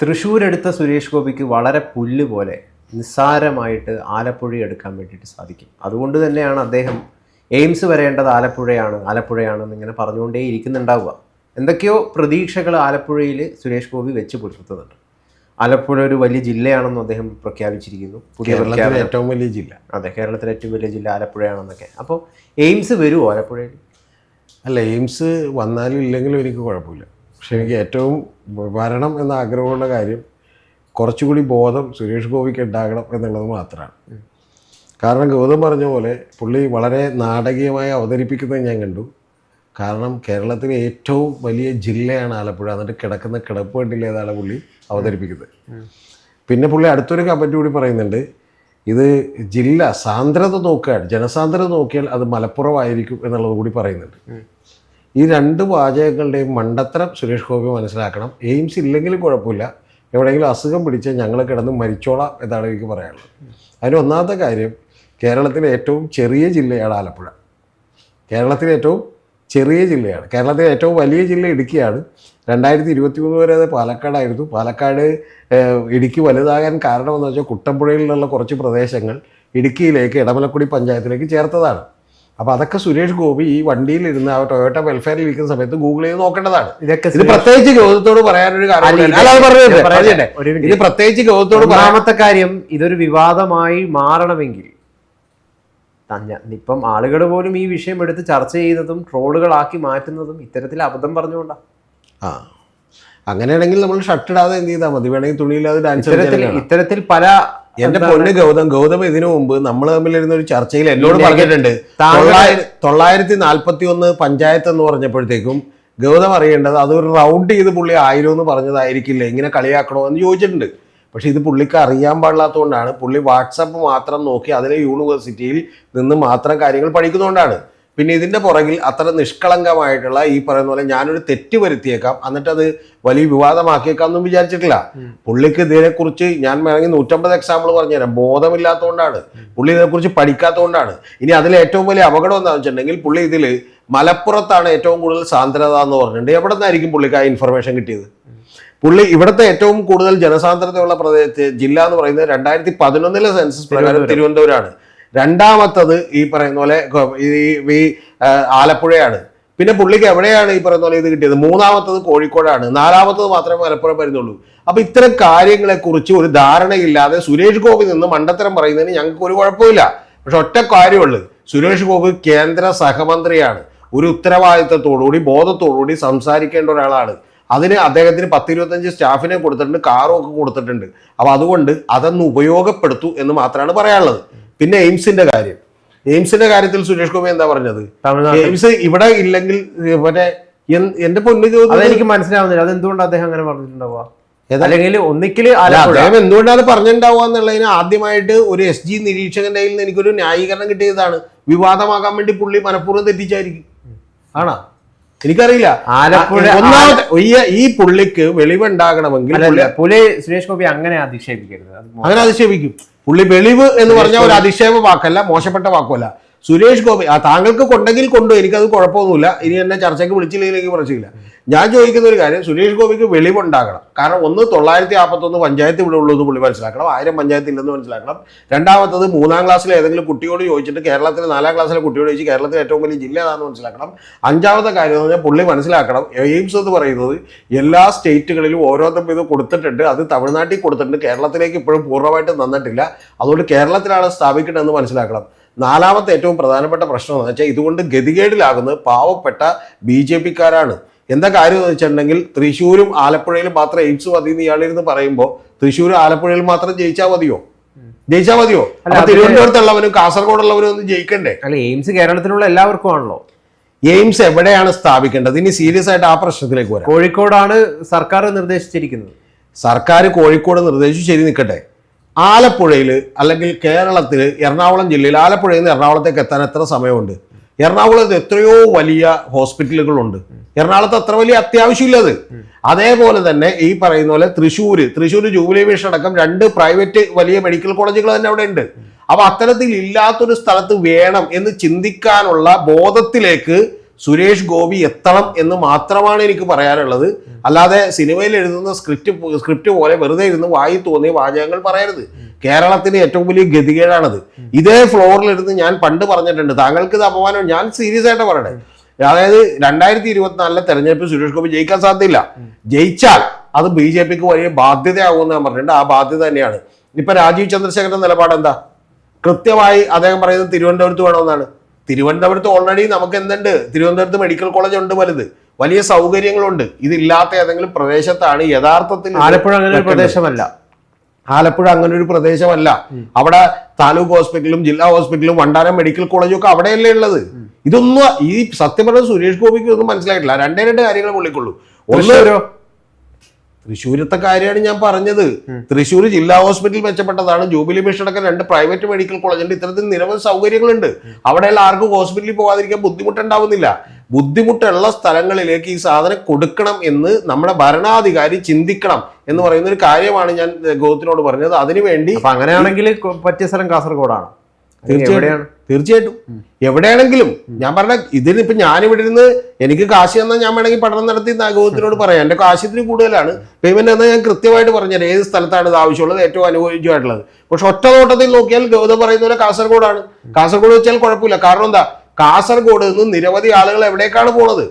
തൃശ്ശൂർ എടുത്ത സുരേഷ് ഗോപിക്ക് വളരെ പുല്ല് പോലെ നിസ്സാരമായിട്ട് ആലപ്പുഴ എടുക്കാൻ വേണ്ടിയിട്ട് സാധിക്കും. അതുകൊണ്ട് തന്നെയാണ് അദ്ദേഹം എയിംസ് വരേണ്ടത് ആലപ്പുഴയാണ് ആലപ്പുഴയാണെന്ന് ഇങ്ങനെ പറഞ്ഞുകൊണ്ടേ ഇരിക്കുന്നുണ്ടാവുക. എന്തൊക്കെയോ പ്രതീക്ഷകൾ ആലപ്പുഴയിൽ സുരേഷ് ഗോപി വെച്ച് പുലർത്തുന്നുണ്ട്. ആലപ്പുഴ ഒരു വലിയ ജില്ലയാണെന്ന് അദ്ദേഹം പ്രഖ്യാപിച്ചിരിക്കുന്നു. പുതിയ കേരളത്തിലെ ഏറ്റവും വലിയ ജില്ല. അതെ കേരളത്തിലെ ഏറ്റവും വലിയ ജില്ല ആലപ്പുഴയാണെന്നൊക്കെ. അപ്പോൾ എയിംസ് വരുമോ ആലപ്പുഴയിൽ അല്ല എയിംസ് വന്നാലും ഇല്ലെങ്കിലും എനിക്ക് കുഴപ്പമില്ല. പക്ഷെ എനിക്ക് ഏറ്റവും വരണം എന്ന ആഗ്രഹമുള്ള കാര്യം കുറച്ചുകൂടി ബോധം സുരേഷ് ഗോപിക്ക് ഉണ്ടാകണം എന്നുള്ളത് മാത്രമാണ്. കാരണം ഗൗതം പറഞ്ഞ പോലെ പുള്ളി വളരെ നാടകീയമായി അവതരിപ്പിക്കുന്നത് ഞാൻ കണ്ടു. കാരണം കേരളത്തിലെ ഏറ്റവും വലിയ ജില്ലയാണ് ആലപ്പുഴ. എന്നിട്ട് കിടക്കുന്ന കിടപ്പ് കണ്ടില്ലേതാണ് പുള്ളി അവതരിപ്പിക്കുന്നത്. പിന്നെ പുള്ളി അടുത്തൊരു കമന്റ് കൂടി പറയുന്നുണ്ട്. ഇത് ജില്ല സാന്ദ്രത നോക്കുകയാണ്. ജനസാന്ദ്രത നോക്കിയാൽ അത് മലപ്പുറമായിരിക്കും എന്നുള്ളത് കൂടി പറയുന്നുണ്ട്. ഈ രണ്ട് വാചകങ്ങളുടെയും മണ്ടത്തരം സുരേഷ് ഗോപി മനസ്സിലാക്കണം. എയിംസ് ഇല്ലെങ്കിലും കുഴപ്പമില്ല. എവിടെയെങ്കിലും അസുഖം പിടിച്ചാൽ ഞങ്ങൾ കിടന്ന് മരിച്ചോളാം എന്നാണ് എനിക്ക് പറയാനുള്ളത്. അതിന് ഒന്നാമത്തെ കാര്യം കേരളത്തിലെ ഏറ്റവും ചെറിയ ജില്ലയാണ് ആലപ്പുഴ. കേരളത്തിലെ ഏറ്റവും ചെറിയ ജില്ലയാണ്. കേരളത്തിലെ ഏറ്റവും വലിയ ജില്ല ഇടുക്കിയാണ്. രണ്ടായിരത്തി ഇരുപത്തി മൂന്ന് വരെ അത് പാലക്കാടായിരുന്നു. പാലക്കാട് ഇടുക്കി വലുതാകാൻ കാരണമെന്ന് വെച്ചാൽ കുട്ടമ്പുഴയിലുള്ള കുറച്ച് പ്രദേശങ്ങൾ ഇടുക്കിയിലേക്ക് ഇടമലക്കുടി പഞ്ചായത്തിലേക്ക് ചേർത്തതാണ്. അപ്പോൾ അതൊക്കെ സുരേഷ് ഗോപി ഈ വണ്ടിയിലിരുന്ന് ആ ടൊയോട്ട വെൽഫെയറിൽ ഇരിക്കുന്ന സമയത്ത് ഗൂഗിൾ ചെയ്ത് നോക്കേണ്ടതാണ്. ഇതൊക്കെ ഇത് പ്രത്യേകിച്ച് ഗൗതത്തോട് പറയാനൊരു കാര്യം ഇത് പ്രത്യേകിച്ച് ഗൗതത്തോട് പറയാമത്തെ ഒന്നാമത്തെ കാര്യം ഇതൊരു വിവാദമായി മാറണമെങ്കിൽ ഇപ്പം ആളുകൾ പോലും ഈ വിഷയം എടുത്ത് ചർച്ച ചെയ്യുന്നതും ട്രോളുകളാക്കി മാറ്റുന്നതും ഇത്തരത്തിൽ അബദ്ധം പറഞ്ഞുകൊണ്ടാണ് ആ. അങ്ങനെയാണെങ്കിൽ നമ്മൾ ഷർട്ട് ഇടാതെ എന്ത് ചെയ്താൽ മതി? വേണമെങ്കിൽ തുണിയില്ലാതെ ഡാൻസ് ഇത്തരത്തിൽ പല എന്റെ പൊന്ന് ഗൗതം ഗൗതം ഇതിനു മുമ്പ് നമ്മൾ തമ്മിലിരുന്ന ഒരു ചർച്ചയിൽ എന്നോട് പറഞ്ഞിട്ടുണ്ട്. തൊള്ളായിരത്തി നാൽപ്പത്തി ഒന്ന് പഞ്ചായത്ത് എന്ന് പറഞ്ഞപ്പോഴത്തേക്കും ഗൗതം അറിയേണ്ടത് അതൊരു റൗണ്ട് ചെയ്ത് പുള്ളി ആയിരം എന്ന് പറഞ്ഞതായിരിക്കില്ല? ഇങ്ങനെ കളിയാക്കണോ എന്ന് ചോദിച്ചിട്ടുണ്ട്. പക്ഷെ ഇത് പുള്ളിക്ക് അറിയാൻ പാടില്ലാത്തതുകൊണ്ടാണ് പുള്ളി വാട്സപ്പ് മാത്രം നോക്കി അതിലെ യൂണിവേഴ്സിറ്റിയിൽ നിന്ന് മാത്രം കാര്യങ്ങൾ പഠിക്കുന്നതുകൊണ്ടാണ്. പിന്നെ ഇതിന്റെ പുറകിൽ അത്ര നിഷ്കളങ്കമായിട്ടുള്ള ഈ പറയുന്ന പോലെ ഞാനൊരു തെറ്റ് വരുത്തിയേക്കാം. എന്നിട്ട് അത് വലിയ വിവാദമാക്കിയേക്കാം എന്നും വിചാരിച്ചിട്ടില്ല. പുള്ളിക്ക് ഇതിനെക്കുറിച്ച് ഞാൻ വേണമെങ്കിൽ നൂറ്റമ്പത് എക്സാമ്പിൾ പറഞ്ഞുതരാം. ബോധമില്ലാത്തതുകൊണ്ടാണ്. പുള്ളി ഇതിനെക്കുറിച്ച് പഠിക്കാത്തതുകൊണ്ടാണ്. ഇനി അതിൽ ഏറ്റവും വലിയ അപകടം എന്താണെന്ന് വെച്ചിട്ടുണ്ടെങ്കിൽ പുള്ളി ഇതിൽ മലപ്പുറത്താണ് ഏറ്റവും കൂടുതൽ സാന്ദ്രത എന്ന് പറഞ്ഞിട്ടുണ്ട്. എവിടെ നിന്നായിരിക്കും പുള്ളിക്ക് ആ ഇൻഫർമേഷൻ കിട്ടിയത്? പുള്ളി ഇവിടുത്തെ ഏറ്റവും കൂടുതൽ ജനസാന്ദ്രതയുള്ള പ്രദേശത്ത് ജില്ല എന്ന് പറയുന്നത് രണ്ടായിരത്തി പതിനൊന്നിലെ സെൻസസ് പ്രകാരം തിരുവനന്തപുരമാണ്. രണ്ടാമത്തത് ഈ പറയുന്ന പോലെ ഈ ആലപ്പുഴയാണ്. പിന്നെ പുള്ളിക്ക് എവിടെയാണ് ഈ പറയുന്ന പോലെ ഇത് കിട്ടിയത്? മൂന്നാമത്തത് കോഴിക്കോടാണ്. നാലാമത്തത് മാത്രമേ മലപ്പുറം വരുന്നുള്ളൂ അപ്പൊ ഇത്തരം കാര്യങ്ങളെക്കുറിച്ച് ഒരു ധാരണയില്ലാതെ സുരേഷ് ഗോപി നിന്ന് മണ്ടത്തരം പറയുന്നതിന് ഞങ്ങൾക്ക് ഒരു കുഴപ്പമില്ല. പക്ഷെ ഒറ്റ കാര്യമുള്ളൂ. സുരേഷ് ഗോപി കേന്ദ്ര സഹമന്ത്രിയാണ്. ഒരു ഉത്തരവാദിത്തത്തോടുകൂടി ബോധത്തോടുകൂടി സംസാരിക്കേണ്ട ഒരാളാണ്. അതിന് അദ്ദേഹത്തിന് പത്തിരുപത്തഞ്ച് സ്റ്റാഫിനെ കൊടുത്തിട്ടുണ്ട് കാറും ഒക്കെ കൊടുത്തിട്ടുണ്ട്. അപ്പൊ അതുകൊണ്ട് അതൊന്ന് ഉപയോഗപ്പെടുത്തു എന്ന് മാത്രമാണ് പറയാനുള്ളത്. പിന്നെ എയിംസിന്റെ കാര്യം. എയിംസിന്റെ കാര്യത്തിൽ സുരേഷ് ഗോപി എന്താ പറഞ്ഞത്? എയിംസ് ഇവിടെ ഇല്ലെങ്കിൽ മറ്റേ എന്റെ പൊന്നു ചോദ്യം അതെനിക്ക് മനസ്സിലാവുന്നില്ല. അതെന്തുകൊണ്ട് അദ്ദേഹം അങ്ങനെ പറഞ്ഞിട്ടുണ്ടാവുക? അല്ലെങ്കിൽ അദ്ദേഹം എന്തുകൊണ്ടാണ് പറഞ്ഞിട്ടുണ്ടാവുക എന്നുള്ളതിന് ആദ്യമായിട്ട് ഒരു എസ് ജി നിരീക്ഷകന്റെ കയ്യിൽ നിന്ന് എനിക്കൊരു ന്യായീകരണം കിട്ടിയതാണ്. വിവാദമാകാൻ വേണ്ടി പുള്ളി മനഃപൂർവം തെറ്റിച്ചായിരിക്കും. ആണോ? എനിക്കറിയില്ല. ആലപ്പുഴ ഒന്നാമത്തെ ഈ- ഈ പുള്ളിക്ക് വെളിവുണ്ടാകണമെങ്കിൽ പുലി സുരേഷ് ഗോപി അങ്ങനെ അധിക്ഷേപിക്കരുത്. അങ്ങനെ അധിക്ഷേപിക്കും. പുള്ളി വെളിവ് എന്ന് പറഞ്ഞ ഒരു അധിക്ഷേപ വാക്കല്ല മോശപ്പെട്ട വാക്കുമല്ല. സുരേഷ് ഗോപി ആ താങ്കൾക്ക് കൊണ്ടെങ്കിൽ കൊണ്ടു എനിക്കത് കുഴപ്പമൊന്നുമില്ല. ഇനി എന്നെ ചർച്ചയ്ക്ക് വിളിച്ചില്ലെങ്കിൽ എനിക്ക് പ്രശ്നമില്ല. ഞാൻ ചോദിക്കുന്ന ഒരു കാര്യം സുരേഷ് ഗോപിക്ക് വെളിവുണ്ടാകണം. കാരണം ഒന്ന് തൊള്ളായിരത്തി നാൽപ്പത്തൊന്ന് പഞ്ചായത്ത് ഇവിടെ ഉള്ളൂ എന്ന് പുള്ളി മനസ്സിലാക്കണം. ആയിരം പഞ്ചായത്ത് ഇല്ലെന്ന് മനസ്സിലാക്കണം. രണ്ടാമത്തത് മൂന്നാം ക്ലാസ്സിലെ ഏതെങ്കിലും കുട്ടിയോട് ചോദിച്ചിട്ട് കേരളത്തിലെ നാലാം ക്ലാസ്സിലെ കുട്ടിയോട് ചോദിച്ച് കേരളത്തിലെ ഏറ്റവും വലിയ ജില്ല ഏതാണെന്ന് മനസ്സിലാക്കണം. അഞ്ചാമത്തെ കാര്യം എന്ന് പറഞ്ഞാൽ പുള്ളി മനസ്സിലാക്കണം എയിംസ് എന്ന് പറയുന്നത് എല്ലാ സ്റ്റേറ്റുകളിലും ഓരോന്നും ഇത് കൊടുത്തിട്ടുണ്ട്. അത് തമിഴ്നാട്ടിൽ കൊടുത്തിട്ടുണ്ട്. കേരളത്തിലേക്ക് ഇപ്പോഴും പൂർണമായിട്ട് നന്നിട്ടില്ല അതുകൊണ്ട് കേരളത്തിലാണ് സ്ഥാപിക്കേണ്ടതെന്ന് മനസ്സിലാക്കണം. നാലാമത്തെ ഏറ്റവും പ്രധാനപ്പെട്ട പ്രശ്നം എന്ന് വെച്ചാൽ ഇതുകൊണ്ട് ഗതികേടിലാകുന്നത് പാവപ്പെട്ട ബി ജെ പിക്കാരാണ്. എന്താ കാര്യം എന്ന് വെച്ചിട്ടുണ്ടെങ്കിൽ തൃശ്ശൂരും ആലപ്പുഴയിലും മാത്രം എയിംസ് മതി എന്ന് ഇയാളിരുന്ന് പറയുമ്പോൾ തൃശ്ശൂരും ആലപ്പുഴയിൽ മാത്രം ജയിച്ചാൽ മതിയോ? ജയിച്ചാൽ മതിയോ? തിരുവനന്തപുരത്തുള്ളവനും കാസർഗോഡുള്ളവനും ഒന്നും ജയിക്കണ്ടേ? അല്ല എയിംസ് കേരളത്തിലുള്ള എല്ലാവർക്കും ആണല്ലോ എയിംസ് എവിടെയാണ് സ്ഥാപിക്കേണ്ടത്? ഇനി സീരിയസ് ആയിട്ട് ആ പ്രശ്നത്തിലേക്ക് വരാം. കോഴിക്കോടാണ് സർക്കാർ നിർദ്ദേശിച്ചിരിക്കുന്നത്. സർക്കാർ കോഴിക്കോട് നിർദ്ദേശിച്ചു ശരി നിൽക്കട്ടെ ആലപ്പുഴയിൽ അല്ലെങ്കിൽ കേരളത്തിൽ എറണാകുളം ജില്ലയിൽ ആലപ്പുഴയിൽ നിന്ന് എറണാകുളത്തേക്ക് എത്താൻ എത്ര സമയമുണ്ട്? എറണാകുളത്ത് എത്രയോ വലിയ ഹോസ്പിറ്റലുകളുണ്ട്. എറണാകുളത്ത് അത്ര വലിയ അത്യാവശ്യമില്ല അത്. അതേപോലെ തന്നെ ഈ പറയുന്ന പോലെ തൃശ്ശൂർ തൃശ്ശൂർ ജൂബിലി മിഷൻ അടക്കം രണ്ട് പ്രൈവറ്റ് വലിയ മെഡിക്കൽ കോളേജുകൾ തന്നെ അവിടെ ഉണ്ട്. അപ്പൊ അത്തരത്തിൽ ഇല്ലാത്തൊരു സ്ഥലത്ത് വേണം എന്ന് ചിന്തിക്കാനുള്ള ബോധത്തിലേക്ക് സുരേഷ് ഗോപി എത്തണം എന്ന് മാത്രമാണ് എനിക്ക് പറയാനുള്ളത്. അല്ലാതെ സിനിമയിൽ എഴുതുന്ന സ്ക്രിപ്റ്റ് സ്ക്രിപ്റ്റ് പോലെ വെറുതെ ഇരുന്ന് വായി തോന്നിയ വാചകങ്ങൾ പറയരുത്. കേരളത്തിന് ഏറ്റവും വലിയ ഗതികേടാണത്. ഇതേ ഫ്ലോറിലിരുന്ന് ഞാൻ പണ്ട് പറഞ്ഞിട്ടുണ്ട് താങ്കൾക്ക് ഇത് അപമാനം ഞാൻ സീരിയസ് ആയിട്ട് പറയണേ. അതായത് രണ്ടായിരത്തി ഇരുപത്തിനാലിലെ തെരഞ്ഞെടുപ്പിൽ സുരേഷ് ഗോപി ജയിക്കാൻ സാധ്യതയില്ല. ജയിച്ചാൽ അത് ബി ജെ പിക്ക് വലിയ ബാധ്യതയാകുമെന്ന് ഞാൻ പറഞ്ഞിട്ടുണ്ട്. ആ ബാധ്യത തന്നെയാണ്. ഇപ്പൊ രാജീവ് ചന്ദ്രശേഖരന്റെ നിലപാട് എന്താ കൃത്യമായി അദ്ദേഹം പറയുന്നത് തിരുവനന്തപുരത്ത് വേണമെന്നാണ്. തിരുവനന്തപുരത്ത് ഓൾറെഡി നമുക്ക് എന്തുണ്ട്? തിരുവനന്തപുരത്ത് മെഡിക്കൽ കോളേജ് ഉണ്ട് വലുത്. വലിയ സൗകര്യങ്ങളുണ്ട്. ഇതില്ലാത്ത ഏതെങ്കിലും പ്രദേശത്താണ് യഥാർത്ഥത്തിൽ ആലപ്പുഴ അങ്ങനെ ഒരു പ്രദേശമല്ല. ആലപ്പുഴ അങ്ങനെ ഒരു പ്രദേശമല്ല. അവിടെ താലൂക്ക് ഹോസ്പിറ്റലും ജില്ലാ ഹോസ്പിറ്റലും വണ്ടാനം മെഡിക്കൽ കോളേജും ഒക്കെ അവിടെയല്ലേ ഉള്ളത്. ഇതൊന്നും ഈ സത്യം പറഞ്ഞ സുരേഷ് ഗോപിക്ക് ഒന്നും മനസ്സിലായിട്ടില്ല. രണ്ടേ രണ്ട് കാര്യങ്ങൾ പുള്ളിക്കുള്ളൂ ഒന്ന് തൃശ്ശൂരത്തെ കാര്യമാണ് ഞാൻ പറഞ്ഞത്. തൃശ്ശൂർ ജില്ലാ ഹോസ്പിറ്റൽ മെച്ചപ്പെട്ടതാണ്. ജൂബിലി മിഷൻ അടക്കം രണ്ട് പ്രൈവറ്റ് മെഡിക്കൽ കോളേജ് ഉണ്ട് ഇത്തരത്തിൽ നിരവധി സൗകര്യങ്ങളുണ്ട്. അവിടെയുള്ള ആർക്കും ഹോസ്പിറ്റലിൽ പോകാതിരിക്കാൻ ബുദ്ധിമുട്ടുണ്ടാവുന്നില്ല. ബുദ്ധിമുട്ടുള്ള സ്ഥലങ്ങളിലേക്ക് ഈ സാധനം കൊടുക്കണം എന്ന് നമ്മുടെ ഭരണാധികാരി ചിന്തിക്കണം എന്ന് പറയുന്ന ഒരു കാര്യമാണ് ഞാൻ ഗോത്തിനോട് പറഞ്ഞത്. അതിനുവേണ്ടി അങ്ങനെയാണെങ്കിൽ പറ്റിയ സ്ഥലം കാസർഗോഡാണ്. എവിടെയാണ്? തീർച്ചയായിട്ടും. എവിടെയാണെങ്കിലും ഞാൻ പറഞ്ഞ ഇതിന് ഇപ്പൊ ഞാൻ ഇവിടെ ഇരുന്ന് എനിക്ക് കാശി തന്നാൽ ഞാൻ വേണമെങ്കിൽ പഠനം നടത്തി ഗോത്രത്തിനോട് പറയാം. എന്റെ കാശ് ഇത്തിരി കൂടുതലാണ്. പേയ്മെന്റ് എന്നാൽ ഞാൻ കൃത്യമായിട്ട് പറഞ്ഞുതരാം. ഏത് സ്ഥലത്താണ് ഇത് ആവശ്യമുള്ളത് ഏറ്റവും അനുയോജ്യമായിട്ടുള്ളത്. പക്ഷെ ഒറ്റ നോട്ടത്തിൽ നോക്കിയാൽ ഗൗത പറയുന്ന പോലെ കാസർഗോഡാണ്. കാസർഗോഡ് വെച്ചാൽ കുഴപ്പമില്ല. കാരണം എന്താ? കാസർഗോഡ് നിന്ന് നിരവധി ആളുകൾ എവിടേക്കാണ് പോണത്?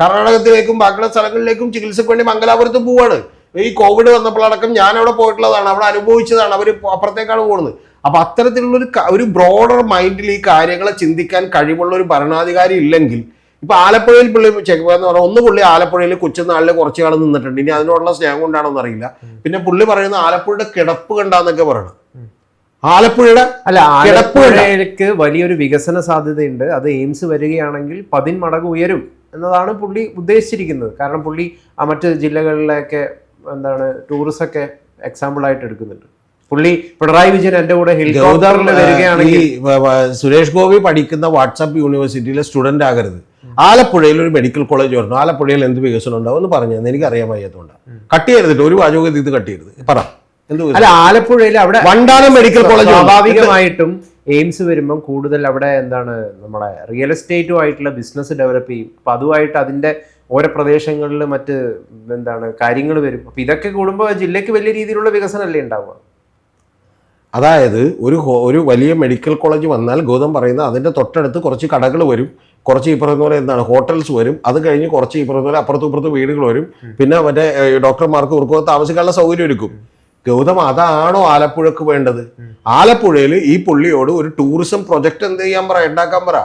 കർണാടകത്തിലേക്കും ബാക്കിയുള്ള സ്ഥലങ്ങളിലേക്കും ചികിത്സയ്ക്ക് വേണ്ടി മംഗലാപുരത്ത് പോവാണ്. ഈ കോവിഡ് വന്നപ്പോഴടക്കം ഞാൻ അവിടെ പോയിട്ടുള്ളതാണ്. അവിടെ അനുഭവിച്ചതാണ്. അവർ അപ്പുറത്തേക്കാണ് പോകുന്നത് അപ്പൊ അത്തരത്തിലുള്ള ഒരു ഒരു ബ്രോഡർ മൈൻഡിൽ ഈ കാര്യങ്ങളെ ചിന്തിക്കാൻ കഴിവുള്ള ഒരു ഭരണാധികാരി ഇല്ലെങ്കിൽ ഇപ്പൊ ആലപ്പുഴയിൽ പുള്ളി ചെക്ക് എന്ന് പറഞ്ഞാൽ ഒന്ന് പുള്ളി ആലപ്പുഴയിൽ കൊച്ചുനാളിൽ കുറച്ചു കാലം നിന്നിട്ടുണ്ട്. ഇനി അതിനോടുള്ള സ്നേഹം കൊണ്ടാണോ എന്നറിയില്ല പിന്നെ പുള്ളി പറയുന്ന ആലപ്പുഴയുടെ കിടപ്പ് കണ്ടാന്നൊക്കെ പറയണം. ആലപ്പുഴയുടെ അല്ല കിടപ്പ് ആലപ്പുഴയിലേക്ക് വലിയൊരു വികസന സാധ്യതയുണ്ട്. അത് എയിംസ് വരികയാണെങ്കിൽ പതിന്മടങ്ങ് ഉയരും എന്നതാണ് പുള്ളി ഉദ്ദേശിച്ചിരിക്കുന്നത്. കാരണം പുള്ളി ആ മറ്റ് ജില്ലകളിലൊക്കെ എന്താണ് ടൂറിസൊക്കെ എക്സാമ്പിൾ ആയിട്ട് എടുക്കുന്നുണ്ട്. പുള്ളി പിണറായി വിജയൻ എന്റെ കൂടെ ഹെലികോപ്റ്ററിൽ വരികയാണെങ്കിൽ സുരേഷ് ഗോപി പഠിക്കുന്ന വാട്സാപ്പ് യൂണിവേഴ്സിറ്റിയിലെ സ്റ്റുഡന്റ് ആകരുത്. ആലപ്പുഴയിൽ ഒരു മെഡിക്കൽ കോളേജ് വരണം ആലപ്പുഴയിൽ എന്ത് വികസനം ഉണ്ടാവും എന്ന് പറഞ്ഞു തന്നെ എനിക്ക് അറിയാൻ വയ്യാത്തതുകൊണ്ട് കട്ട്. ചെയ്തിട്ട് ഒരു വാചകം ഇത് കട്ട് ചെയ്യരുത്. പറ. ആലപ്പുഴയിലെ അല്ല ആലപ്പുഴയിൽ അവിടെ വണ്ടാനം മെഡിക്കൽ കോളേജ്. സ്വാഭാവികമായിട്ടും എയിംസ് വരുമ്പം കൂടുതൽ അവിടെ എന്താണ് നമ്മുടെ റിയൽ എസ്റ്റേറ്റും ആയിട്ടുള്ള ബിസിനസ് ഡെവലപ്പ് ചെയ്യും. അപ്പൊ അതുമായിട്ട് അതിന്റെ ഓരോ പ്രദേശങ്ങളിൽ മറ്റ് എന്താണ് കാര്യങ്ങൾ വരും. അപ്പൊ ഇതൊക്കെ കൂടുമ്പോൾ ജില്ലയ്ക്ക് വലിയ രീതിയിലുള്ള വികസനമല്ലേ ഉണ്ടാവുക? അതായത് ഒരു ഒരു വലിയ മെഡിക്കൽ കോളേജ് വന്നാൽ ഗൗതം പറയുന്ന അതിന്റെ തൊട്ടടുത്ത് കുറച്ച് കടകൾ വരും. കുറച്ച് ഈ പറയുന്ന പോലെ എന്താണ് ഹോട്ടൽസ് വരും. അത് കഴിഞ്ഞ് കുറച്ച് ഈ പറയുന്ന പോലെ അപ്പുറത്തും ഇപ്പുറത്തും വീടുകൾ വരും. പിന്നെ മറ്റേ ഡോക്ടർമാർക്ക് ഉറക്കുക താമസിക്കാനുള്ള സൗകര്യം ഒരുക്കും. ഗൗതം അതാണോ ആലപ്പുഴക്ക് വേണ്ടത്? ആലപ്പുഴയിൽ ഈ പുള്ളിയോട് ഒരു ടൂറിസം പ്രൊജക്ട് എന്ത് ചെയ്യാൻ പറ ഉണ്ടാക്കാൻ പറ.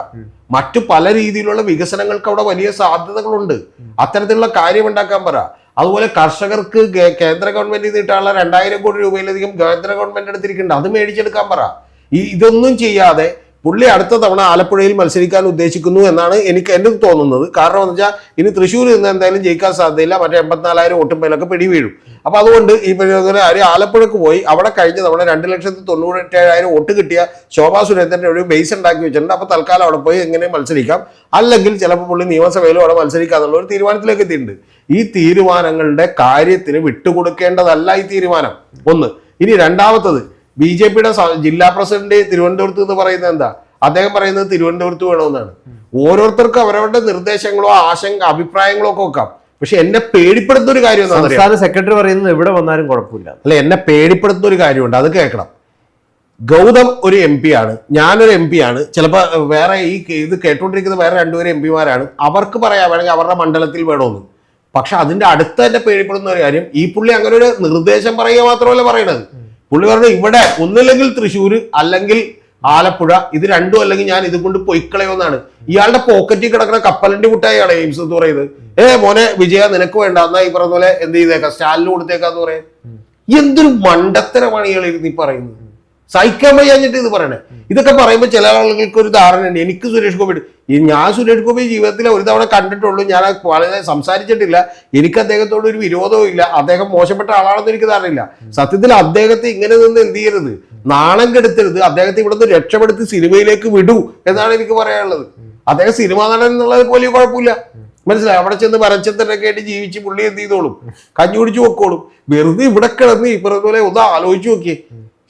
മറ്റു പല രീതിയിലുള്ള വികസനങ്ങൾക്ക് അവിടെ വലിയ സാധ്യതകളുണ്ട്. അത്തരത്തിലുള്ള കാര്യം ഉണ്ടാക്കാൻ പറ. അതുപോലെ കർഷകർക്ക് കേന്ദ്ര ഗവൺമെന്റ് നീട്ടാനുള്ള രണ്ടായിരം കോടി രൂപയിലധികം കേന്ദ്ര ഗവൺമെന്റ് എടുത്തിരിക്കുന്നുണ്ട്. അത് മേടിച്ചെടുക്കാൻ പറ. ഈ ഇതൊന്നും ചെയ്യാതെ പുള്ളി അടുത്ത തവണ ആലപ്പുഴയിൽ മത്സരിക്കാൻ ഉദ്ദേശിക്കുന്നു എന്നാണ് എനിക്ക് എന്റെ തോന്നുന്നത്. കാരണം എന്ന് വെച്ചാൽ ഇനി തൃശ്ശൂർ നിന്ന് എന്തായാലും ജയിക്കാൻ സാധ്യതയില്ല. മറ്റേ എൺപത്തിനാലായിരം പിടി വീഴും അപ്പൊ അതുകൊണ്ട് ഈ പറയുന്ന ആര് ആലപ്പുഴക്ക് പോയി അവിടെ കഴിഞ്ഞ തവണ രണ്ട് ലക്ഷത്തി തൊണ്ണൂറ്റേഴായിരം വോട്ട് കിട്ടിയ ശോഭാ സുരേന്ദ്രന്റെ ഒരു ബേസ് ഉണ്ടാക്കി വെച്ചിട്ടുണ്ട്. അപ്പോൾ തൽക്കാലം അവിടെ പോയി എങ്ങനെ മത്സരിക്കാം? അല്ലെങ്കിൽ ചിലപ്പോൾ പുള്ളി നിയമസഭയിലും അവിടെ മത്സരിക്കാന്നുള്ള ഒരു തീരുമാനത്തിലേക്ക് എത്തിയിട്ടുണ്ട്. ഈ തീരുമാനങ്ങളുടെ കാര്യത്തിന് വിട്ടുകൊടുക്കേണ്ടതല്ല ഈ തീരുമാനം. ഒന്ന്. ഇനി രണ്ടാമത്തത് ബി ജെ പിയുടെ ജില്ലാ പ്രസിഡന്റ് തിരുവനന്തപുരത്ത് എന്ന് പറയുന്നത് എന്താ? അദ്ദേഹം പറയുന്നത് തിരുവനന്തപുരത്ത് വേണമെന്നാണ്. ഓരോരുത്തർക്കും അവരവരുടെ നിർദ്ദേശങ്ങളോ ആശങ്ക അഭിപ്രായങ്ങളോ ഒക്കെ വെക്കാം. പക്ഷെ എന്നെ പേടിപ്പെടുത്തുന്ന ഒരു കാര്യം സംസ്ഥാന സെക്രട്ടറി പറയുന്നത് എവിടെ വന്നാലും കുഴപ്പമില്ല. അല്ല എന്നെ പേടിപ്പെടുത്തുന്ന ഒരു കാര്യമുണ്ട്. അത് കേൾക്കണം. ഗൗതം ഒരു എം പി ആണ്. ഞാനൊരു എം പി ആണ്. ചിലപ്പോൾ വേറെ ഈ ഇത് കേട്ടുകൊണ്ടിരിക്കുന്ന വേറെ രണ്ടുപേരും എം പിമാരാണ്. അവർക്ക് പറയാം വേണമെങ്കിൽ അവരുടെ മണ്ഡലത്തിൽ വേണമെന്ന്. പക്ഷെ അതിന്റെ അടുത്ത് തന്നെ പേടിപ്പെടുന്ന ഒരു കാര്യം ഈ പുള്ളി അങ്ങനെ ഒരു നിർദ്ദേശം പറയുക മാത്രമല്ല പറയണത്. പുള്ളി പറഞ്ഞു ഇവിടെ ഒന്നില്ലെങ്കിൽ തൃശ്ശൂർ അല്ലെങ്കിൽ ആലപ്പുഴ ഇത് രണ്ടും അല്ലെങ്കിൽ ഞാൻ ഇത് കൊണ്ട് പൊയ്ക്കളയോന്നാണ് ഇയാളുടെ പോക്കറ്റിൽ കിടക്കുന്ന കപ്പലിന്റെ കുട്ടിയാണ് എയിംസ് എന്ന് പറയുന്നത്. ഏ മോനെ വിജയ നിനക്ക് വേണ്ട. എന്നാ ഈ പറഞ്ഞ പോലെ എന്ത് ചെയ്തേക്കാം? സ്റ്റാലിന് കൊടുത്തേക്കാന്ന് പറയാൻ. എന്തൊരു മണ്ടത്തരമാണ് ഇയാൾ ഈ പറയുന്നത്. സഹിക്കാൻ വയ്യാഞ്ഞിട്ട് ഇത് പറയണേ. ഇതൊക്കെ പറയുമ്പോൾ ചില ആളുകൾക്ക് ഒരു ധാരണ ഉണ്ട് എനിക്ക് സുരേഷ് ഗോപി ഞാൻ സുരേഷ് ഗോപി ജീവിതത്തിൽ ഒരു തവണ കണ്ടിട്ടുള്ളൂ. ഞാൻ വളരെ സംസാരിച്ചിട്ടില്ല. എനിക്ക് അദ്ദേഹത്തോട് ഒരു വിരോധവും ഇല്ല. അദ്ദേഹം മോശപ്പെട്ട ആളാണെന്ന് എനിക്ക് ധാരണയില്ല. സത്യത്തിൽ അദ്ദേഹത്തെ ഇങ്ങനെ നിന്ന് എന്ത് ചെയ്യരുത്? നാണം കെടുത്തരുത്. അദ്ദേഹത്തെ ഇവിടുന്ന് രക്ഷപ്പെടുത്തി സിനിമയിലേക്ക് വിടൂ എന്നാണ് എനിക്ക് പറയാനുള്ളത്. അദ്ദേഹം സിനിമാ നടൻ എന്നുള്ളത് വലിയ കുഴപ്പമില്ല. മനസ്സിലായി? അവിടെ ചെന്ന് വരച്ചത്തിനൊക്കെ ആയിട്ട് ജീവിച്ച് പുള്ളി എന്ത് ചെയ്തോളും? കഞ്ഞി കുടിച്ചു വെക്കോളും വെറുതെ ഇവിടെ കിടന്ന് ഈ ഒന്ന് ആലോചിച്ച് നോക്കിയേ.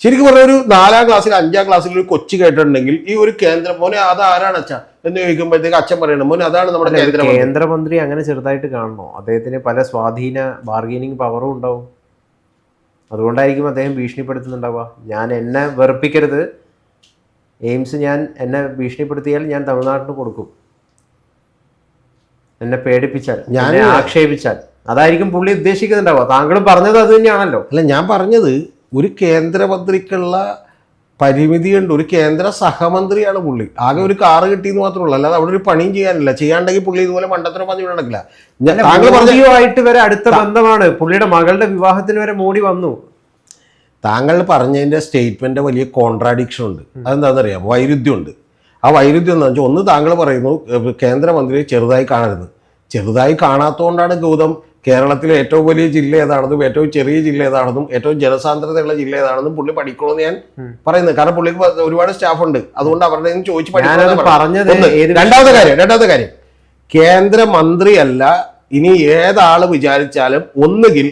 ശരിക്കും പറഞ്ഞ ഒരു നാലാം ക്ലാസ്സിൽ അഞ്ചാം ക്ലാസ്സിൽ ഒരു കൊച്ചു കേട്ടിട്ടുണ്ടെങ്കിൽ ഈ ഒരു കേന്ദ്രം മോനെ അത് ആരാണ് അച്ഛൻ എന്ന് ചോദിക്കുമ്പോഴത്തേക്ക് അച്ഛൻ പറയണം മോനെ അതാണ് നമ്മുടെ കേന്ദ്രമന്ത്രി. അങ്ങനെ ചെറുതായിട്ട് കാണണോ? അദ്ദേഹത്തിന് പല സ്വാധീന ബാർഗൈനിങ് പവറും ഉണ്ടാവും. അതുകൊണ്ടായിരിക്കും അദ്ദേഹം ഭീഷണിപ്പെടുത്തുന്നുണ്ടാവുക. ഞാൻ എന്നെ വെറുപ്പിക്കരുത്. എയിംസ് ഞാൻ എന്നെ ഭീഷണിപ്പെടുത്തിയാൽ ഞാൻ തമിഴ്നാട്ടിന് കൊടുക്കും. എന്നെ പേടിപ്പിച്ചാൽ ഞാൻ- ആക്ഷേപിച്ചാൽ. അതായിരിക്കും പുള്ളി ഉദ്ദേശിക്കുന്നുണ്ടാവുക. താങ്കളും പറഞ്ഞത് അത് തന്നെയാണല്ലോ. അല്ല ഞാൻ പറഞ്ഞത് ഒരു കേന്ദ്രമന്ത്രിക്കുള്ള പരിമിതിയുണ്ട്. ഒരു കേന്ദ്ര സഹമന്ത്രിയാണ് പുള്ളി. ആകെ ഒരു കാറ് കിട്ടിയെന്ന് മാത്രമേ ഉള്ളൂ. അല്ലാതെ അവിടെ ഒരു പണിയും ചെയ്യാനില്ല. ചെയ്യാണ്ടെങ്കിൽ പുള്ളി ഇതുപോലെ മണ്ടത്തരം പറഞ്ഞു നടക്കില്ല. താങ്കൾ മോദിയുമായിട്ട് വരെ അടുത്ത ബന്ധമാണ്. പുള്ളിയുടെ മകളുടെ വിവാഹത്തിന് വരെ മോഡി വന്നു. താങ്കൾ പറഞ്ഞതിന്റെ സ്റ്റേറ്റ്മെന്റ് വലിയ കോൺട്രാഡിക്ഷൻ ഉണ്ട്. അതെന്താണെന്നറിയാം വൈരുദ്ധ്യമുണ്ട്. ആ വൈരുദ്ധ്യം എന്ന് വെച്ചാൽ ഒന്ന് താങ്കൾ പറയുന്നു കേന്ദ്രമന്ത്രിയെ കേന്ദ്രമന്ത്രി ചെറുതായി കാണരുത്. ചെറുതായി കാണാത്തതുകൊണ്ടാണ് ഗൗതം കേരളത്തിലെ ഏറ്റവും വലിയ ജില്ല ഏതാണെന്നും ഏറ്റവും ചെറിയ ജില്ല ഏതാണെന്നും ഏറ്റവും ജനസാന്ദ്രതയുള്ള ജില്ല ഏതാണെന്നും പുള്ളി പഠിക്കണമെന്ന് ഞാൻ പറയുന്നത്. കാരണം പുള്ളിക്ക് ഒരുപാട് സ്റ്റാഫ് ഉണ്ട്. അതുകൊണ്ട് അവരുടെ ചോദിച്ചു. പറഞ്ഞത്. രണ്ടാമത്തെ കാര്യം രണ്ടാമത്തെ കാര്യം. കേന്ദ്രമന്ത്രിയല്ല ഇനി ഏതാൾ വിചാരിച്ചാലും ഒന്നുകിൽ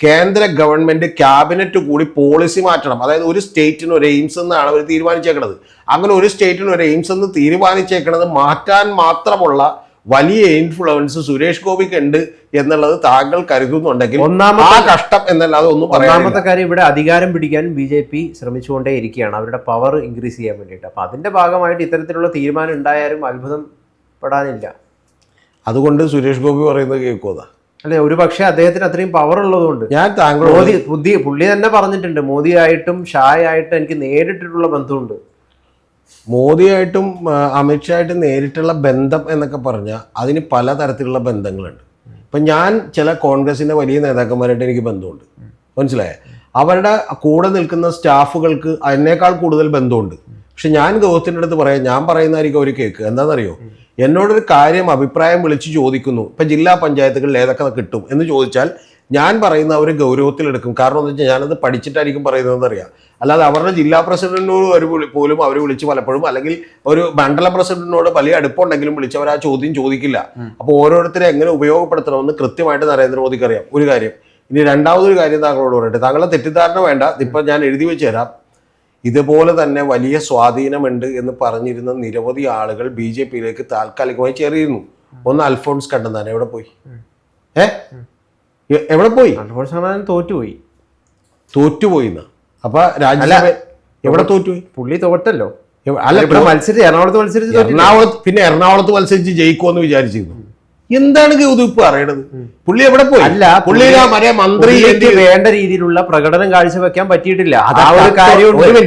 കേന്ദ്ര ഗവൺമെന്റ് ക്യാബിനറ്റ് കൂടി പോളിസി മാറ്റണം. അതായത് ഒരു സ്റ്റേറ്റിന് ഒരു എയിംസ് എന്നാണ് അവർ തീരുമാനിച്ചേക്കണത്. അങ്ങനെ ഒരു സ്റ്റേറ്റിന് ഒരു എയിംസ് എന്ന് തീരുമാനിച്ചേക്കണത് മാറ്റാൻ മാത്രമുള്ള വലിയ ഇൻഫ്ലുവൻസ് സുരേഷ് ഗോപിക്ക് ഉണ്ട് എന്നുള്ളത് താങ്കൾ കരുതുന്നുണ്ടെങ്കിൽ ഒന്നാമത്തെ കഷ്ടം എന്നല്ലാതെ ഒന്നും ഒന്നാമത്തെ കാര്യം ഇവിടെ അധികാരം പിടിക്കാൻ ബി ജെ പി ശ്രമിച്ചുകൊണ്ടേ ഇരിക്കുകയാണ്. അവരുടെ പവർ ഇൻക്രീസ് ചെയ്യാൻ വേണ്ടിയിട്ട്. അപ്പൊ അതിന്റെ ഭാഗമായിട്ട് ഇത്തരത്തിലുള്ള തീരുമാനം ഉണ്ടായാലും അത്ഭുതം പെടാനില്ല. അതുകൊണ്ട് സുരേഷ് ഗോപി പറയുന്നത് കേൾക്കുവതാ അല്ലെ ഒരു പക്ഷേ അദ്ദേഹത്തിന് അത്രയും പവർ ഉള്ളതുകൊണ്ട്. ഞാൻ താങ്കൾ മോദി പുതിയ പുള്ളി തന്നെ പറഞ്ഞിട്ടുണ്ട്. മോദിയായിട്ടും ഷായായിട്ടും എനിക്ക് നേരിട്ടിട്ടുള്ള ബന്ധമുണ്ട്. മോദിയായിട്ടും അമിത്ഷായിട്ടും നേരിട്ടുള്ള ബന്ധം എന്നൊക്കെ പറഞ്ഞാൽ അതിന് പലതരത്തിലുള്ള ബന്ധങ്ങളുണ്ട്. ഇപ്പം ഞാൻ ചില കോൺഗ്രസിന്റെ വലിയ നേതാക്കന്മാരായിട്ട് എനിക്ക് ബന്ധമുണ്ട്. മനസ്സിലായേ? അവരുടെ കൂടെ നിൽക്കുന്ന സ്റ്റാഫുകൾക്ക് അതിനേക്കാൾ കൂടുതൽ ബന്ധമുണ്ട്. പക്ഷെ ഞാൻ ഗൗഹത്തിന്റെ അടുത്ത് പറയാം ഞാൻ പറയുന്നതായിരിക്കും അവർ കേൾക്കുക. എന്താണെന്നറിയോ? എന്നോടൊരു കാര്യം അഭിപ്രായം വിളിച്ച് ചോദിക്കുന്നു. ഇപ്പം ജില്ലാ പഞ്ചായത്തുകളിൽ ഏതൊക്കെ കിട്ടും എന്ന് ചോദിച്ചാൽ ഞാൻ പറയുന്ന അവർ ഗൗരവത്തിലെടുക്കും. കാരണം എന്താ വെച്ചാൽ ഞാനത് പഠിച്ചിട്ടായിരിക്കും പറയുന്നതെന്ന് അറിയാം അല്ലാതെ അവരുടെ ജില്ലാ പ്രസിഡന്റിനോട് അവർ പോലും അവർ വിളിച്ച് പലപ്പോഴും അല്ലെങ്കിൽ ഒരു മണ്ഡല പ്രസിഡന്റിനോട് വലിയ അടുപ്പമുണ്ടെങ്കിലും വിളിച്ച് അവർ ആ ചോദ്യം ചോദിക്കില്ല. അപ്പോൾ ഓരോരുത്തരെ എങ്ങനെ ഉപയോഗപ്പെടുത്തണമെന്ന് കൃത്യമായിട്ട് നരേന്ദ്രമോദിക്ക് അറിയാം. ഒരു കാര്യം. ഇനി രണ്ടാമതൊരു കാര്യം താങ്കളോട് പറയട്ടെ. താങ്കളെ തെറ്റിദ്ധാരണ വേണ്ട. ഇപ്പം ഞാൻ എഴുതി വെച്ച് തരാം. ഇതുപോലെ തന്നെ വലിയ സ്വാധീനമുണ്ട് എന്ന് പറഞ്ഞിരുന്ന നിരവധി ആളുകൾ ബി ജെ പിയിലേക്ക് താൽക്കാലികമായി ചേറിയിരുന്നു. ഒന്ന് അൽഫോൺസ് കണ്ടെന്നാണ് എവിടെ പോയി? ഏ? എ- എവിടെ പോയി? അൽഫോൺസ് തോറ്റുപോയി. തോറ്റുപോയി അപ്പൊ രാജ്യസഭ എവിടെ തോറ്റുപോയി? പുള്ളി തോറ്റല്ലോ. അല്ല ഇവിടെ മത്സരിച്ച് എറണാകുളത്ത് മത്സരിച്ച്. എറണാകുളത്ത് പിന്നെ എറണാകുളത്ത് മത്സരിച്ച് ജയിക്കുമെന്ന് വിചാരിച്ചിരുന്നു. എന്താണ് ഗൗതം അറിയണത്? പുള്ളി എവിടെ പോയി? അല്ല, പുള്ളി മറ്റേ മന്ത്രി വേണ്ട രീതിയിലുള്ള പ്രകടനം കാഴ്ചവെക്കാൻ പറ്റിയിട്ടില്ല. അത്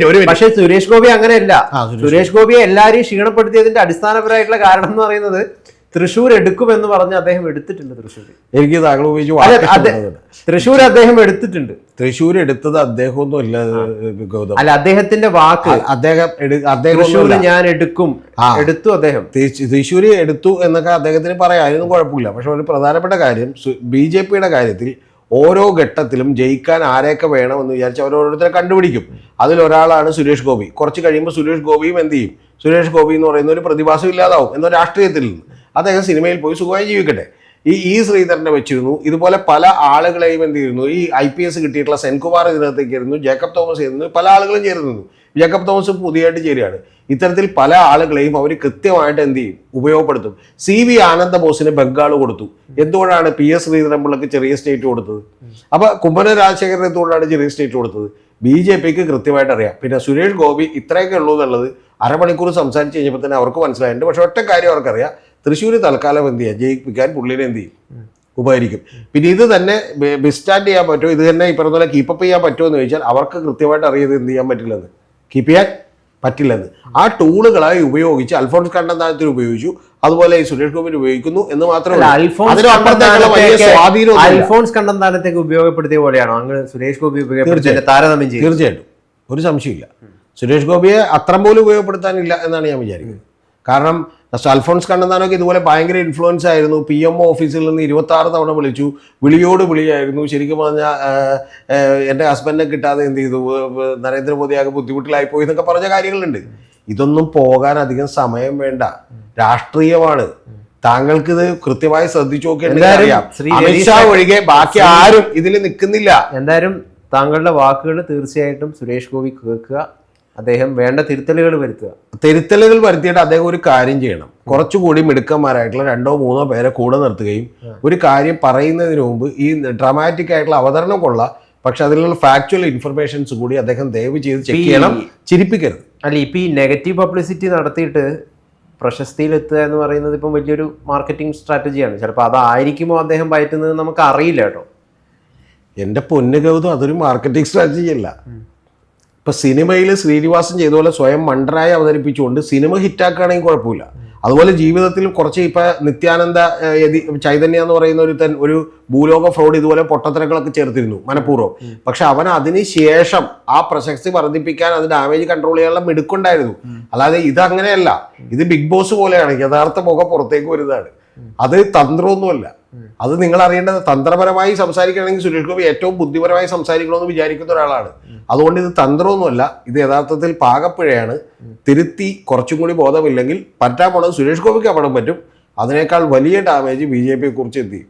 ഒരു പക്ഷെ സുരേഷ് ഗോപി അങ്ങനെയല്ല. സുരേഷ് സുരേഷ് ഗോപിയെ എല്ലാരെയും ക്ഷീണപ്പെടുത്തിയതിന്റെ അടിസ്ഥാനപരമായിട്ടുള്ള കാരണം എന്ന് പറയുന്നത് തൃശ്ശൂർ എടുക്കുമെന്ന് പറഞ്ഞ് അദ്ദേഹം എടുത്തിട്ടുണ്ട് തൃശ്ശൂർ. എനിക്ക് താങ്കൾ ഉപയോഗിച്ചു. തൃശ്ശൂർ അദ്ദേഹം എടുത്തിട്ടുണ്ട്. തൃശ്ശൂർ എടുത്തത് അദ്ദേഹമൊന്നും അല്ല ഗൗതം. അല്ല അദ്ദേഹത്തിന്റെ വാക്ക് അദ്ദേഹം ഞാൻ എടുക്കും എടുത്തു അദ്ദേഹം. തൃശ്ശൂർ തൃശ്ശൂര് എടുത്തു എന്നൊക്കെ അദ്ദേഹത്തിന് പറയാം അതിനൊന്നും കുഴപ്പമില്ല. പക്ഷെ ഒരു പ്രധാനപ്പെട്ട കാര്യം ബി ജെ പിയുടെ കാര്യത്തിൽ ഓരോ ഘട്ടത്തിലും ജയിക്കാൻ ആരെയൊക്കെ വേണം എന്ന് വിചാരിച്ച് അവരോരോരുത്തരെ കണ്ടുപിടിക്കും. അതിലൊരാളാണ് സുരേഷ് ഗോപി. കുറച്ച് കഴിയുമ്പോൾ സുരേഷ് ഗോപിയും എന്ത് ചെയ്യും? സുരേഷ് ഗോപി എന്ന് പറയുന്ന ഒരു പ്രതിഭാസം ഇല്ലാതാവും. എന്ന രാഷ്ട്രീയത്തിൽ നിന്ന്. അദ്ദേഹം സിനിമയിൽ പോയി സുഖമായി ജീവിക്കട്ടെ. ഈ ഇ ശ്രീധരനെ വെച്ചിരുന്നു. ഇതുപോലെ പല ആളുകളെയും എന്ത് ചെയ്യുന്നു ഈ ഐ പി എസ് കിട്ടിയിട്ടുള്ള സെൻകുമാർ ഇതിനകത്തേക്ക് ഇരുന്നു ജേക്കബ് തോമസ് ഇരുന്നു പല ആളുകളും ചേരുന്നു ജേക്കബ് തോമസ് പുതിയതായിട്ട് ചേരുകയാണ്. ഇത്തരത്തിൽ പല ആളുകളെയും അവർ കൃത്യമായിട്ട് എന്ത് ചെയ്യും? ഉപയോഗപ്പെടുത്തും. സി വി ആനന്ദ ബോസിന് ബംഗാൾ കൊടുത്തു. എന്തുകൊണ്ടാണ് പി എസ് ശ്രീധരൻപിള്ളക്ക് ചെറിയ സ്റ്റേറ്റ് കൊടുത്തത്? അപ്പൊ കുമ്മന രാജശേഖരൻ എന്തുകൊണ്ടാണ് ചെറിയ സ്റ്റേറ്റ് കൊടുത്തത്? ബി ജെ പിക്ക് കൃത്യമായിട്ട് അറിയാം. പിന്നെ സുരേഷ് ഗോപി ഇത്രയൊക്കെ ഉള്ളൂ എന്നുള്ളത് അരമണിക്കൂർ സംസാരിച്ച് കഴിഞ്ഞപ്പോൾ തന്നെ അവർക്ക് മനസ്സിലായിട്ടുണ്ട്. പക്ഷെ ഒറ്റ കാര്യം അവർക്കറിയാം. തൃശ്ശൂർ തൽക്കാലം എന്ത് ചെയ്യുക ജയിപ്പിക്കാൻ പുള്ളിനെ എന്ത് ചെയ്യും? ഉപകരിക്കും. പിന്നെ ഇത് തന്നെ ബിസ്റ്റാൻഡ് ചെയ്യാൻ പറ്റുമോ? ഇത് തന്നെ ഈ പറഞ്ഞ പോലെ കീപ്പപ്പ് ചെയ്യാൻ പറ്റുമോ എന്ന് ചോദിച്ചാൽ അവർക്ക് കൃത്യമായിട്ട് അറിയത് എന്ത് ചെയ്യാൻ പറ്റില്ലെന്ന്. കീപ്പ് ചെയ്യാൻ പറ്റില്ലെന്ന്. ആ ടൂളുകളായി ഉപയോഗിച്ച് അൽഫോൺസ് കണ്ണന്താനത്തിന് ഉപയോഗിച്ചു അതുപോലെ ഈ സുരേഷ് ഗോപിന് ഉപയോഗിക്കുന്നു എന്ന് മാത്രമല്ല അൽഫോൺസ്. അൽഫോൺസ് കണ്ണന്താനത്തേക്ക് ഉപയോഗപ്പെടുത്തിയ പോലെയാണോ? അങ്ങ് സുരേഷ് ഗോപി ഉപയോഗപ്പെടുത്തിയ താരതമ്യം ചെയ്യും തീർച്ചയായിട്ടും. ഒരു സംശയമില്ല സുരേഷ് ഗോപിയെ അത്ര പോലും ഉപയോഗപ്പെടുത്താനില്ല എന്നാണ് ഞാൻ വിചാരിക്കുന്നത്. കാരണം അൽഫോൺസ് കണ്ണന്താനൊക്കെ ഇതുപോലെ ഭയങ്കര ഇൻഫ്ലുവൻസ് ആയിരുന്നു. പി എം ഒ ഓഫീസിൽ നിന്ന് ഇരുപത്തി ആറ് തവണ വിളിച്ചു. വിളിയോട് വിളിയായിരുന്നു. ശരിക്കും പറഞ്ഞാൽ എന്റെ ഹസ്ബൻഡിനെ കിട്ടാതെ എന്ത് ചെയ്തു? നരേന്ദ്രമോദി ആകെ ബുദ്ധിമുട്ടിലായി പോയി എന്നൊക്കെ പറഞ്ഞ കാര്യങ്ങളുണ്ട്. ഇതൊന്നും പോകാൻ അധികം സമയം വേണ്ട. രാഷ്ട്രീയമാണ്. താങ്കൾക്ക് ഇത് കൃത്യമായി ശ്രദ്ധിച്ചു നോക്കിയിട്ടുണ്ടെങ്കിൽ അമിത്ഷാ ഒഴികെ ബാക്കി ആരും ഇതിൽ നിൽക്കുന്നില്ല. എന്തായാലും താങ്കളുടെ വാക്കുകൾ തീർച്ചയായിട്ടും സുരേഷ് ഗോപി കേൾക്കുക. അദ്ദേഹം വേണ്ട തിരുത്തലുകൾ വരുത്തുക. തിരുത്തലുകൾ വരുത്തിയിട്ട് അദ്ദേഹം ഒരു കാര്യം ചെയ്യണം. കുറച്ചുകൂടി മിടുക്കന്മാരായിട്ടുള്ള രണ്ടോ മൂന്നോ പേരെ കൂടെ നിർത്തുകയും ഒരു കാര്യം പറയുന്നതിന് മുമ്പ് ഈ ഡ്രാമാറ്റിക് ആയിട്ടുള്ള അവതരണം കൊള്ള. പക്ഷെ അതിലുള്ള ഫാക്ച്വൽ ഇൻഫർമേഷൻസ് കൂടി അദ്ദേഹം ദയവ് ചെയ്ത് ചെക്ക് ചെയ്യണം. ചിരിപ്പിക്കരുത്. അല്ല ഇപ്പം ഈ നെഗറ്റീവ് പബ്ലിസിറ്റി നടത്തിയിട്ട് പ്രശസ്തിയിലെത്തുക എന്ന് പറയുന്നത് ഇപ്പം വലിയൊരു മാർക്കറ്റിംഗ് സ്ട്രാറ്റജിയാണ് ചിലപ്പോൾ അതായിരിക്കുമോ അദ്ദേഹം പയറ്റുന്നത് നമുക്ക് അറിയില്ല കേട്ടോ. എന്റെ പൊന്നു ഗൗതം അതൊരു മാർക്കറ്റിംഗ് സ്ട്രാറ്റജി അല്ല. ഇപ്പൊ സിനിമയിൽ ശ്രീനിവാസൻ ചെയ്ത പോലെ സ്വയം മണ്ടനായി അവതരിപ്പിച്ചുകൊണ്ട് സിനിമ ഹിറ്റാക്കുകയാണെങ്കിൽ കുഴപ്പമില്ല. അതുപോലെ ജീവിതത്തിൽ കുറച്ച് ഇപ്പം നിത്യാനന്ദ ചൈതന്യ എന്ന് പറയുന്ന ഒരു തൻ ഒരു ഭൂലോക ഫ്രോഡ് ഇതുപോലെ പൊട്ടത്തരങ്ങളൊക്കെ ചേർത്തിരുന്നു മനഃപൂർവം. പക്ഷെ അവൻ അതിന് ശേഷം ആ പ്രശസ്തി വർദ്ധിപ്പിക്കാൻ അത് ഡാമേജ് കൺട്രോൾ ചെയ്യാനുള്ള മിടുക്കുണ്ടായിരുന്നു. അല്ലാതെ ഇതങ്ങനെയല്ല ഇത് ബിഗ് ബോസ് പോലെയാണ് യഥാർത്ഥ മുഖം പുറത്തേക്ക് വരുന്നതാണ്. അത് തന്ത്രമൊന്നുമല്ല. അത് നിങ്ങൾ അറിയേണ്ടത് തന്ത്രപരമായി സംസാരിക്കണമെങ്കിൽ സുരേഷ് ഗോപി ഏറ്റവും ബുദ്ധിപരമായി സംസാരിക്കണമെന്ന് വിചാരിക്കുന്ന ഒരാളാണ്. അതുകൊണ്ട് ഇത് തന്ത്രമൊന്നുമല്ല ഇത് യഥാർത്ഥത്തിൽ പാകപ്പിഴയാണ്. തിരുത്തി കുറച്ചും കൂടി ബോധമില്ലെങ്കിൽ പറ്റാൻ പോണത് സുരേഷ് ഗോപിക്ക് അപകടം പറ്റും. അതിനേക്കാൾ വലിയ ഡാമേജ് ബി ജെ പിയെ കുറിച്ച് എത്തി